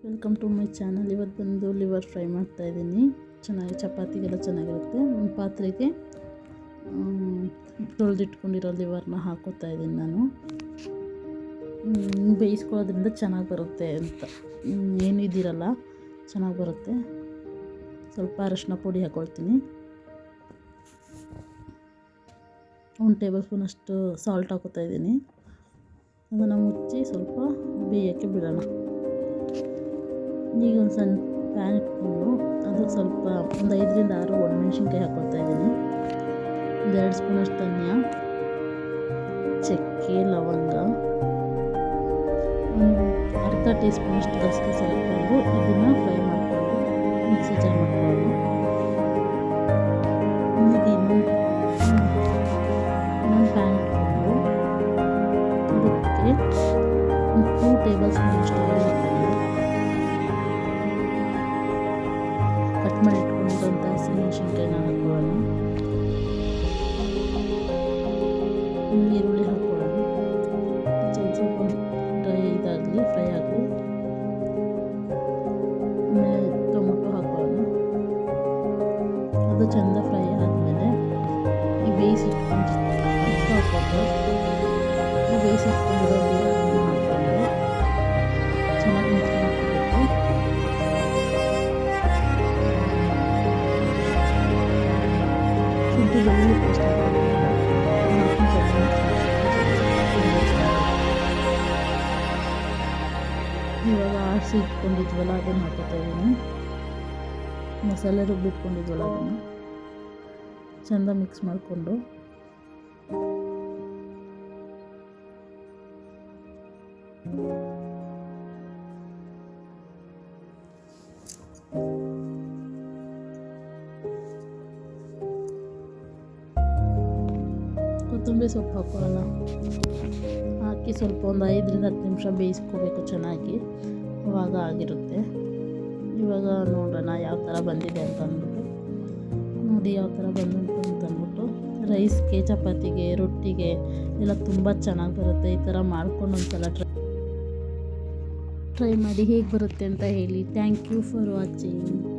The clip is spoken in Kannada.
ವೆಲ್ಕಮ್ ಟು ಮೈ ಚಾನಲ್ ಇವತ್ತು ಬಂದು ಲಿವರ್ ಫ್ರೈ ಮಾಡ್ತಾ ಇದ್ದೀನಿ. ಚೆನ್ನಾಗಿ ಚಪಾತಿಗೆಲ್ಲ ಚೆನ್ನಾಗಿರುತ್ತೆ. ಒಂದು ಪಾತ್ರೆಗೆ ತೊಳೆದಿಟ್ಕೊಂಡಿರೋ ಲಿವರ್ನ ಹಾಕೋತಾ ಇದ್ದೀನಿ ನಾನು. ಬೇಯಿಸ್ಕೊಳ್ಳೋದ್ರಿಂದ ಚೆನ್ನಾಗಿ ಬರುತ್ತೆ ಅಂತ. ಏನು ಇದಿರಲ್ಲ, ಚೆನ್ನಾಗಿ ಬರುತ್ತೆ. ಸ್ವಲ್ಪ ಅರಶಿನ ಪುಡಿ ಹಾಕೊಳ್ತೀನಿ. ಒಂದು ಟೇಬಲ್ ಸ್ಪೂನಷ್ಟು ಸಾಲ್ಟ್ ಹಾಕೋತಾ ಇದ್ದೀನಿ. ಅದನ್ನು ಮುಚ್ಚಿ ಸ್ವಲ್ಪ ಬೇಯೋಕ್ಕೆ ಬಿಡೋಣ. ಈಗ ಒಂದು ಸಣ್ಣ ಪ್ಯಾನ್ ಇಟ್ಕೊಂಡು ಅದು ಸ್ವಲ್ಪ ಒಂದು ಐದರಿಂದ ಆರು ಒಣಮೆಣ್ಸಿನ್ಕಾಯಿ ಹಾಕ್ಕೊಳ್ತಾ ಇದ್ದೀನಿ. ಒಂದು ಎರಡು ಸ್ಪೂನಷ್ಟು ಧನ್ಯ, ಚಕ್ಕೆ, ಲವಂಗ, ಒಂದು ಅರ್ಧ ಟೀ ಸ್ಪೂನಷ್ಟು ಗಸಗಸೆ ಹಾಕ್ಕೊಂಡು ಇದನ್ನು ಫ್ರೈ ಮಾಡಿಕೊಂಡು ಮಿಕ್ಸಿ ಜಾರ್ ಮಾಡಿಕೊಂಡು ಈಗ ಇನ್ನೊಂದು ಅದಕ್ಕೆ ಇಟ್ಕೊಂಡಿರೋಂಥ ಹಸಿಮೆಣಸಿನ್ಕಾಯಿನ ಹಾಕೊಳ್ಳೋಣ ಒಂದು ಈರುಳ್ಳಿ ಹಾಕ್ಕೊಳ್ಳೋಣ ಸ್ವಲ್ಪ ಸ್ವಲ್ಪ ಡ್ರೈ ಇದಾಗಲಿ ಫ್ರೈ ಆಗಲಿ ಆಮೇಲೆ ಟೊಮೊಟೊ ಹಾಕೊಳ್ಳೋಣ ಅದು ಚೆಂದ ಫ್ರೈ ಆದಮೇಲೆ ಈ ಬೇಯಿಸಿಟ್ಕೊಂಡು ಉಪ್ಪು ಹಾಕ್ಕೊಂಡು ಈ ಬೇಯಿಸಿಟ್ಕೊಂಡಿರೋ ಶುಂಠಿ ಬೆಳ್ಳುಳ್ಳಿ ಪೇಸ್ಟ್ ಇವಾಗ ಆರಿಸಿ ಇಟ್ಕೊಂಡಿದ್ವಲ್ಲ, ಅದನ್ನು ಹಾಕೋತಾ ಇದ್ದೀನಿ ಮಸಾಲೆ ರುಬ್ಬಿಟ್ಕೊಂಡಿದ್ವಲ್ಲ ಅದನ್ನು. ಚೆಂದ ಮಿಕ್ಸ್ ಮಾಡಿಕೊಂಡು. ಕೊತ್ತಂಬರಿ ಸೊಪ್ಪು ಹಾಕೋಣ ಹಾಕಿ ಸ್ವಲ್ಪ ಒಂದು ಐದರಿಂದ ಹತ್ತು ನಿಮಿಷ ಬೇಯಿಸ್ಕೋಬೇಕು ಚೆನ್ನಾಗಿ. ಅವಾಗ ಆಗಿರುತ್ತೆ. ಇವಾಗ ನೋಡೋಣ ಯಾವ ಥರ ಬಂದಿದೆ ಅಂತ ಅಂದ್ಬಿಟ್ಟು. ನೋಡಿ ಯಾವ ಥರ ಬಂದುಂಟು ಅಂತ ಅಂದ್ಬಿಟ್ಟು. ರೈಸ್ಗೆ, ಚಪಾತಿಗೆ, ರೊಟ್ಟಿಗೆ ಎಲ್ಲ ತುಂಬ ಚೆನ್ನಾಗಿ ಬರುತ್ತೆ. ಈ ಥರ ಮಾಡ್ಕೊಂಡು ಒಂದ್ಸಲ ಟ್ರೈ ಟ್ರೈ ಮಾಡಿ ಹೇಗೆ ಬರುತ್ತೆ ಅಂತ ಹೇಳಿ. Thank you for watching